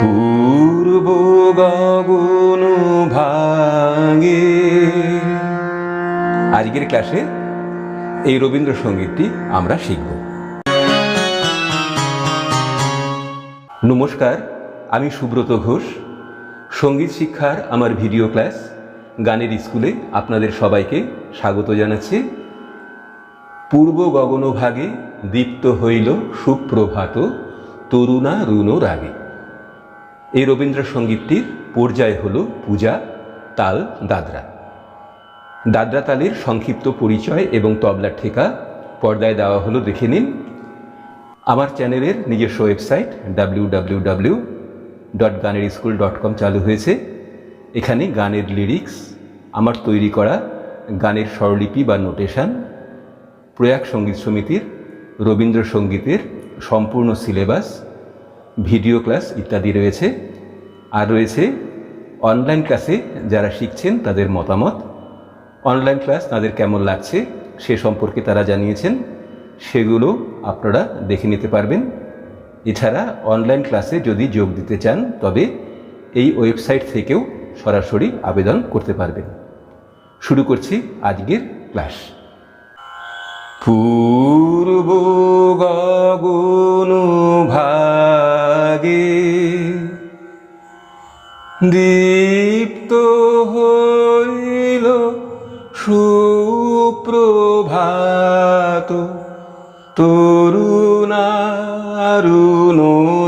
পূর্ব ভাগে। আজকের ক্লাসে এই রবীন্দ্রসঙ্গীতটি আমরা শিখব। নমস্কার, আমি সুব্রত ঘোষ। সংগীত শিক্ষার আমার ভিডিও ক্লাস গানের স্কুলে আপনাদের সবাইকে স্বাগত জানাচ্ছি। পূর্ব গগনভাগে দীপ্ত হইল সুপ্রভাত তরুণা রুণ রাগে। এই রবীন্দ্রসঙ্গীতটির পর্যায় হল পূজা, তাল, দাদরা। দাদরা তালের সংক্ষিপ্ত পরিচয় এবং তবলা ঠেকা পর্দায় দেওয়া হলো, দেখে নিন। আমার চ্যানেলের নিজস্ব website W W W dot গানের স্কুল ডট কম চালু হয়েছে। এখানে গানের লিরিক্স আমার তৈরি করা গানের স্বরলিপি বা নোটেশন প্রয়াগ সংগীত সমিতির রবীন্দ্রসঙ্গীতের সম্পূর্ণ সিলেবাস, ভিডিও ক্লাস ইত্যাদি রয়েছে। আর রয়েছে অনলাইন ক্লাসে যারা শিখছেন তাদের মতামত। অনলাইন ক্লাস তাদের কেমন লাগছে সে সম্পর্কে তারা জানিয়েছেন। সেগুলো আপনারা দেখে নিতে পারবেন। এছাড়া অনলাইন ক্লাসে যদি যোগ দিতে চান, তবে এই ওয়েবসাইট থেকেও সরাসরি আবেদন করতে পারবেন। শুরু করছি আজকের ক্লাস। পূর্ব গগন ভাগে দীপ্ত হইল সুপ্রভাত তরুণারুণ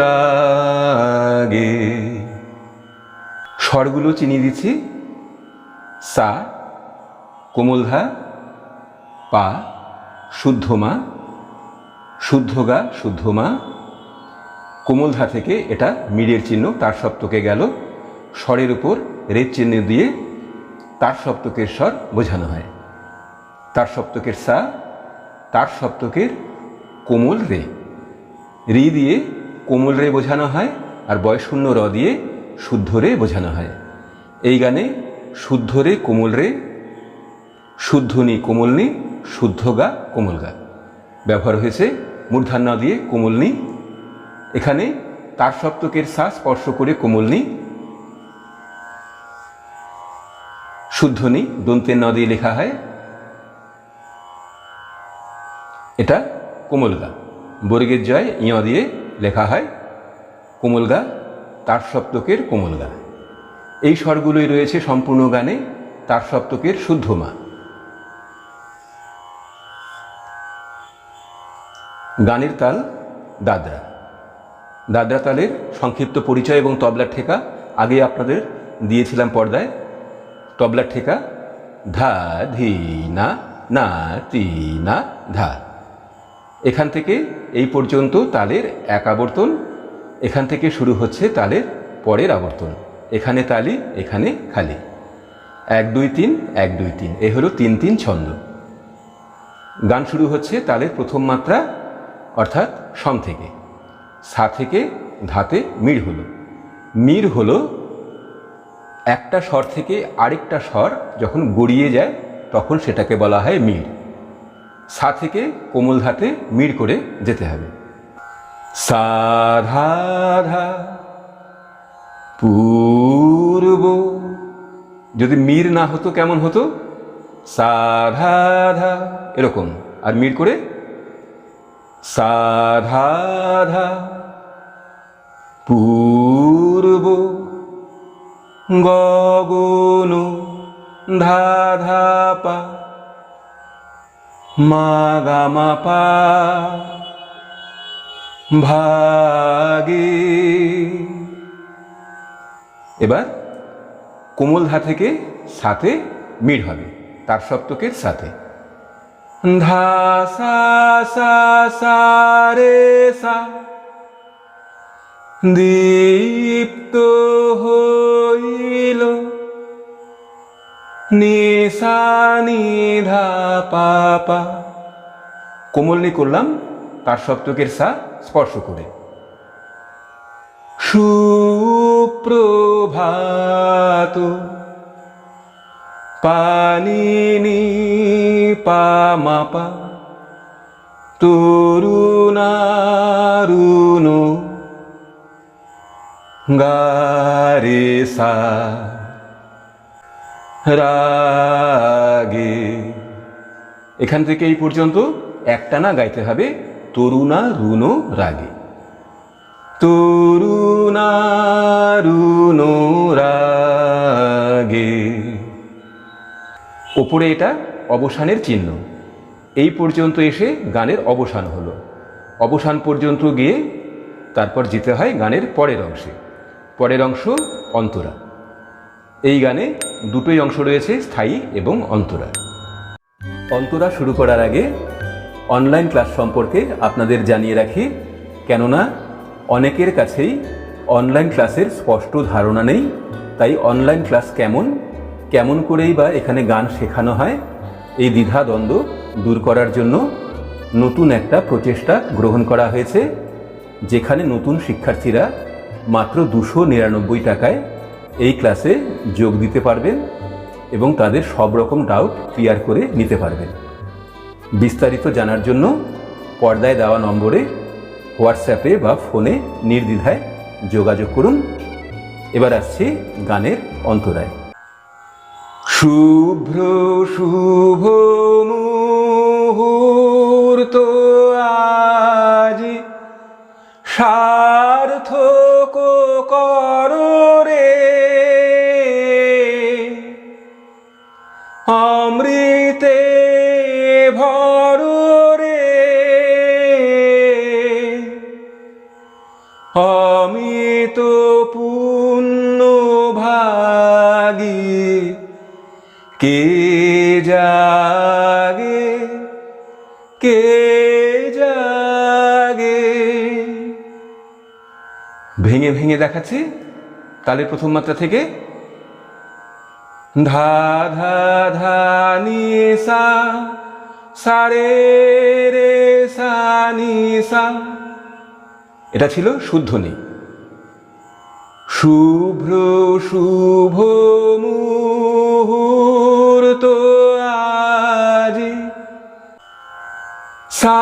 রাগে স্বরগুলো চিনিয়ে দিচ্ছি। সা কোমলধা পা। শুদ্ধ মা শুদ্ধ গা শুদ্ধ মা কোমলধা থেকে এটা মিড়ের চিহ্ন, তার সপ্তকে গেল। স্বরের উপর রেদ চিহ্ন দিয়ে তার সপ্তকের স্বর বোঝানো হয়। তার সপ্তকের সা, তার সপ্তকের কোমল রে। রি দিয়ে কোমল রে বোঝানো হয় আর বয়শূন্য র দিয়ে শুদ্ধ রে বোঝানো হয়। এই গানে শুদ্ধ রে, কোমল রে শুদ্ধনি কোমলনি শুদ্ধ গা, কোমল গা। ব্যবহার হয়েছে মূর্ধান্য দিয়ে কোমলনি এখানে তার সপ্তকের সা স্পর্শ করে কোমলনি শুদ্ধনি দন্তের ন দিয়ে লেখা হয়। এটা কোমলগা বর্গের জয় ইয় দিয়ে লেখা হয়। কোমলগা তার সপ্তকের কোমলগা এই স্বরগুলোই রয়েছে সম্পূর্ণ গানে, তার সপ্তকের শুদ্ধ মা। গানের তাল দাদরা। দাদরা তালের সংক্ষিপ্ত পরিচয় এবং তবলার ঠেকা আগে আপনাদের দিয়েছিলাম পর্দায়। তবলার ঠেকা, ধা, ধি, না না, তি, না, ধা। এখান থেকে এই পর্যন্ত তালের এক আবর্তন, এখান থেকে শুরু হচ্ছে তালের পরের আবর্তন। এখানে তালি, এখানে খালি। এক, দুই, তিন, এক, দুই, তিন। এ হলো তিন তিন ছন্দ। গান শুরু হচ্ছে তালের প্রথম মাত্রা অর্থাৎ সম থেকে। সা থেকে ধাতে মিড় হলো। মির হলো একটা স্বর থেকে আরেকটা স্বর যখন গড়িয়ে যায়, তখন সেটাকে বলা হয় মির। সা থেকে কোমল ধাতে মিড় করে যেতে হবে। সাধা ধা পূর্ব। যদি মির না হতো কেমন হতো? সাধা ধা, এরকম। আর মির করে সাধা ধা পূর্ব গগন ধাধা পা মা গা মা পা ভাগে। এবার কোমল ধা থেকে সাথে মিড় হবে তার সপ্তকের সাথে। ধা সা সা সা রে সা দীপ্ত হইল নিধা পাপা কোমলনি করলাম তার সপ্তকের সা স্পর্শ করে সুপ্রভাত পানিনি পামাপা তরুণারুণো গারে সা। রাগে এখান থেকে এই পর্যন্ত একটানা গাইতে হবে তরুণা রুনো রাগে তরুণা রুনো রাগে ওপরে এটা অবসানের চিহ্ন। এই পর্যন্ত এসে গানের অবসান হলো। অবসান পর্যন্ত গিয়ে তারপর যেতে হয় গানের পরের অংশে। পরের অংশ অন্তরা। এই গানে দুটোই অংশ রয়েছে স্থায়ী এবং অন্তরা। অন্তরা শুরু করার আগে অনলাইন ক্লাস সম্পর্কে আপনাদের জানিয়ে রাখি, কেননা অনেকের কাছেই অনলাইন ক্লাসের স্পষ্ট ধারণা নেই, তাই অনলাইন ক্লাস কেমন কেমন করেই বা এখানে গান শেখানো হয়, এই দ্বিধা দ্বন্দ্ব দূর করার জন্য নতুন একটা প্রচেষ্টা গ্রহণ করা হয়েছে, যেখানে নতুন শিক্ষার্থীরা মাত্র দুশো নিরানব্বই টাকায় এই ক্লাসে যোগ দিতে পারবেন এবং তাদের সব রকম ডাউট ক্লিয়ার করে নিতে পারবেন। বিস্তারিত জানার জন্য পর্দায় দেওয়া নম্বরে হোয়াটসঅ্যাপে বা ফোনে নির্দ্বিধায় যোগাযোগ করুন। এবার আসছি গানের অন্তরায়। শুভ্র শুভ ভেঙে দেখাচ্ছি, তাহলে প্রথম মাত্রা থেকে ধা ধা ধা, নি, সা সা, রে সা, নি, সা। এটা ছিল শুদ্ধ নি। শুভ্র, শুভ মুহূর্ত আজি সা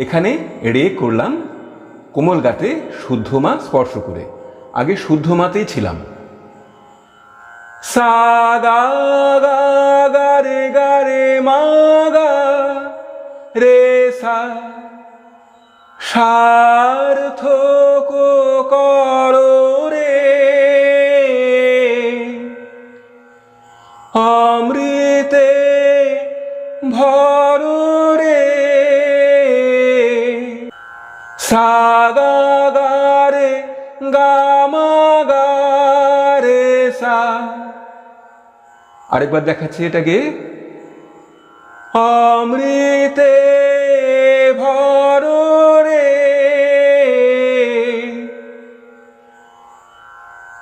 এখানে রে করলাম, কোমল গাতে শুদ্ধ মা স্পর্শ করে। আগে শুদ্ধ মাতেই ছিলাম। সা, গা রে গা, রে, মা, গা, রে, সা। সার্থক কর, রে। অমৃতে ভর আরেকবার দেখাচ্ছি এটাকে। অমৃতে ভর রে।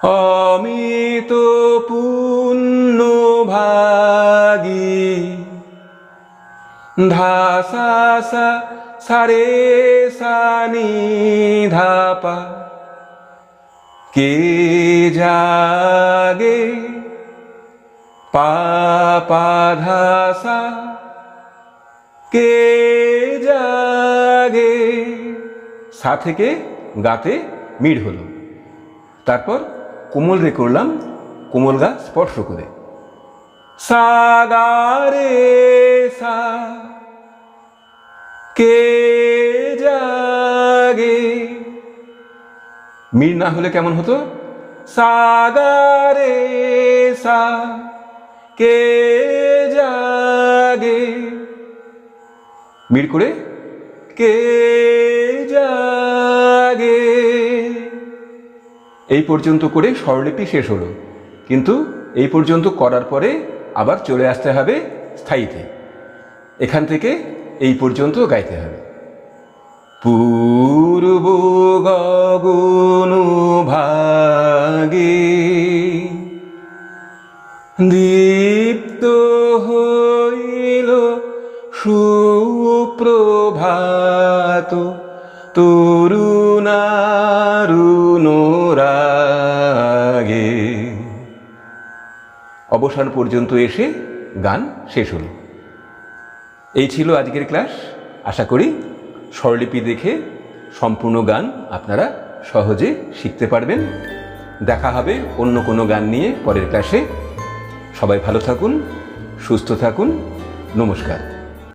অমিত পুণ্য ভাগী। ধাসা সারে সানি ধাপা। কে জাগে পাপা ধাসা কে জাগে? সা থেকে গাতে মিড হলো। তারপর কোমল রে করলাম, কোমল গা স্পর্শ করে। সা রে সা কে জাগে? মির না হলে কেমন হতো? সা গা রে সা কে জাগে? মির করে? কে জাগে? এই পর্যন্ত করে স্বরলিপি শেষ হলো। কিন্তু এই পর্যন্ত করার পরে আবার চলে আসতে হবে স্থায়ীতে। এখান থেকে এই পর্যন্ত গাইতে হবে। পূর্ব তরুণারুণরাগে অবসান পর্যন্ত এসে গান শেষ হলো। এই ছিল আজকের ক্লাস। আশা করি স্বরলিপি দেখে সম্পূর্ণ গান আপনারা সহজে শিখতে পারবেন। দেখা হবে অন্য কোনো গান নিয়ে পরের ক্লাসে। সবাই ভালো থাকুন, সুস্থ থাকুন। নমস্কার।